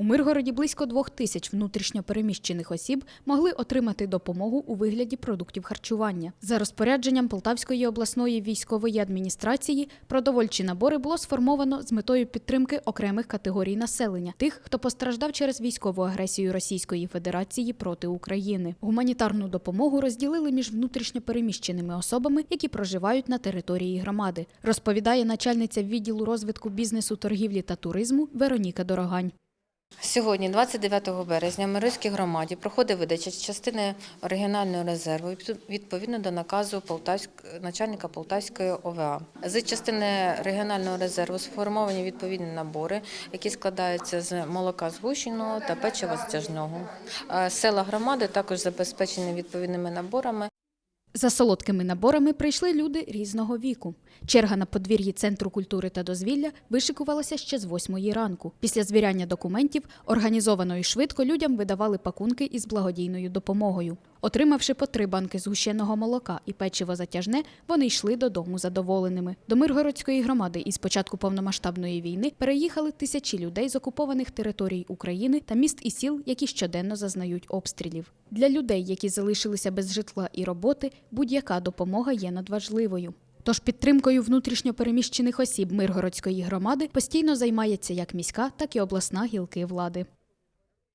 У Миргороді близько двох тисяч внутрішньо переміщених осіб могли отримати допомогу у вигляді продуктів харчування. За розпорядженням Полтавської обласної військової адміністрації продовольчі набори було сформовано з метою підтримки окремих категорій населення тих, хто постраждав через військову агресію Російської Федерації проти України. Гуманітарну допомогу розділили між внутрішньо переміщеними особами, які проживають на території громади, розповідає начальниця відділу розвитку бізнесу, торгівлі та туризму Вероніка Дорогань. Сьогодні, 29 березня, в Мирській громаді проходить видача частини оригінального резерву відповідно до наказу Полтавськ... начальника Полтавської ОВА. З частини регіонального резерву сформовані відповідні набори, які складаються з молока згущеного та печива стяжного. Е, Села громади також забезпечені відповідними наборами. За солодкими наборами прийшли люди різного віку. Черга на подвір'ї Центру культури та дозвілля вишикувалася ще з восьмої ранку. Після звіряння документів організовано і швидко людям видавали пакунки із благодійною допомогою. Отримавши по три банки згущеного молока і печиво затяжне, вони йшли додому задоволеними. До Миргородської громади із початку повномасштабної війни переїхали тисячі людей з окупованих територій України та міст і сіл, які щоденно зазнають обстрілів. Для людей, які залишилися без житла і роботи, будь-яка допомога є надважливою. Тож підтримкою внутрішньо переміщених осіб Миргородської громади постійно займається як міська, так і обласна гілки влади.